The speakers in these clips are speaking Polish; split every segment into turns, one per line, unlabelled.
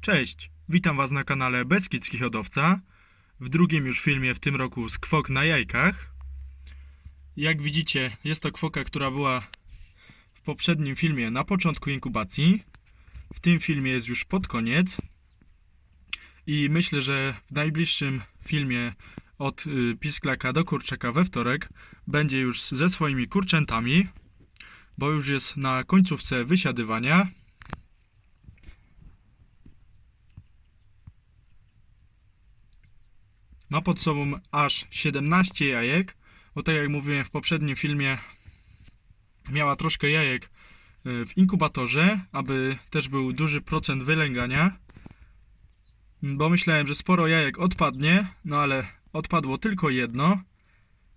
Cześć, witam Was na kanale Beskidzki Hodowca. W drugim już filmie w tym roku z kwok na jajkach. Jak widzicie, jest to kwoka, która była w poprzednim filmie na początku inkubacji. W tym filmie jest już pod koniec. I myślę, że w najbliższym filmie od y, pisklaka do kurczaka we wtorek będzie już ze swoimi kurczętami, bo już jest na końcówce wysiadywania. Ma pod sobą aż 17 jajek, bo tak jak mówiłem w poprzednim filmie, miała troszkę jajek y, w inkubatorze, aby też był duży procent wylęgania. Bo myślałem, że sporo jajek odpadnie, no ale odpadło tylko jedno,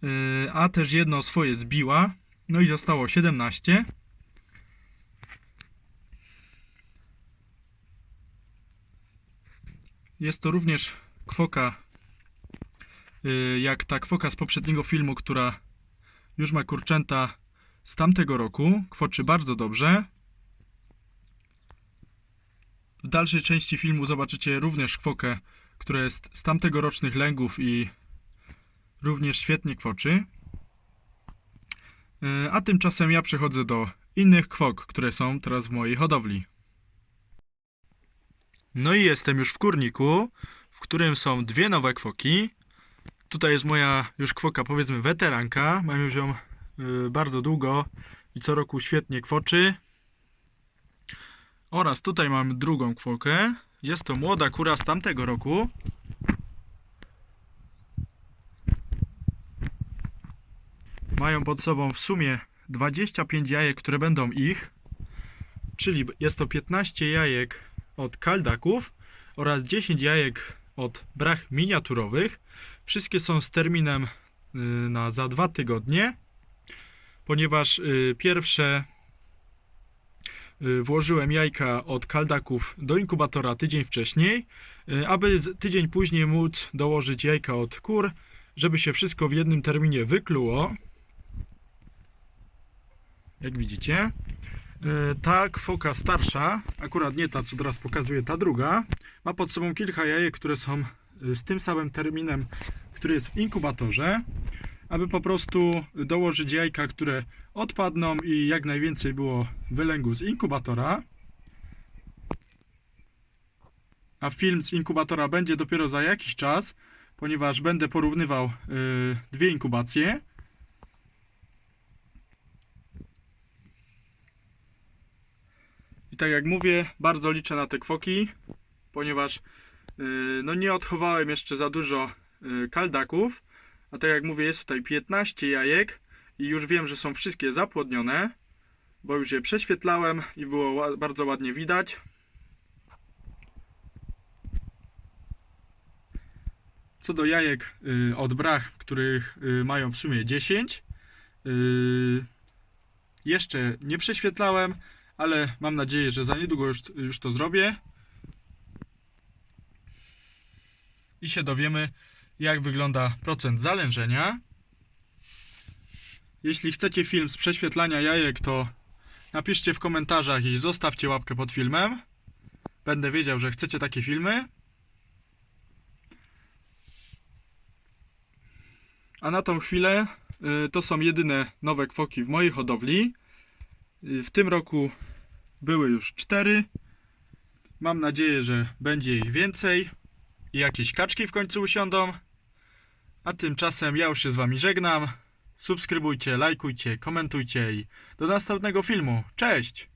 y, a też jedno swoje zbiła, no i zostało 17. Jest to również kwoka y, jak ta kwoka z poprzedniego filmu, która już ma kurczęta z tamtego roku. Kwoczy bardzo dobrze. W dalszej części filmu zobaczycie również kwokę, która jest z tamtego rocznych lęgów i również świetnie kwoczy. Y, A tymczasem ja przechodzę do innych kwok, które są teraz w mojej hodowli. No i jestem już w kurniku, w którym są dwie nowe kwoki. Tutaj jest moja już kwoka, powiedzmy, weteranka. Mam już ją y, bardzo długo i co roku świetnie kwoczy. Oraz tutaj mam drugą kwokę. Jest to młoda kura z tamtego roku. Mają pod sobą w sumie 25 jajek, które będą ich. Czyli jest to 15 jajek od kaldaków oraz 10 jajek od brach miniaturowych. Wszystkie są z terminem y, na za dwa tygodnie, ponieważ y, pierwsze włożyłem jajka od kaldaków do inkubatora tydzień wcześniej, y, aby tydzień później móc dołożyć jajka od kur, żeby się wszystko w jednym terminie wykluło. Jak widzicie. Y, Ta kwoka starsza, akurat nie ta, co teraz pokazuje, ta druga, ma pod sobą kilka jajek, które są y, z tym samym terminem, który jest w inkubatorze, aby po prostu dołożyć jajka, które odpadną i jak najwięcej było wylęgu z inkubatora. A film z inkubatora będzie dopiero za jakiś czas, ponieważ będę porównywał y, dwie inkubacje. I tak jak mówię, bardzo liczę na te kwoki, ponieważ yy, no nie odchowałem jeszcze za dużo yy, kaldaków. A tak jak mówię, jest tutaj 15 jajek i już wiem, że są wszystkie zapłodnione, bo już je prześwietlałem i było bardzo ładnie widać. Co do jajek yy, od brach, których yy, mają w sumie 10, yy, jeszcze nie prześwietlałem, ale mam nadzieję, że za niedługo już, już to zrobię. I się dowiemy, jak wygląda procent zalężenia. Jeśli chcecie film z prześwietlania jajek, to napiszcie w komentarzach i zostawcie łapkę pod filmem. Będę wiedział, że chcecie takie filmy. A na tą chwilę y, to są jedyne nowe kwoki w mojej hodowli. Y, W tym roku były już cztery. Mam nadzieję, że będzie ich więcej i jakieś kaczki w końcu usiądą. A tymczasem ja już się z Wami żegnam. Subskrybujcie, lajkujcie, komentujcie i do następnego filmu. Cześć!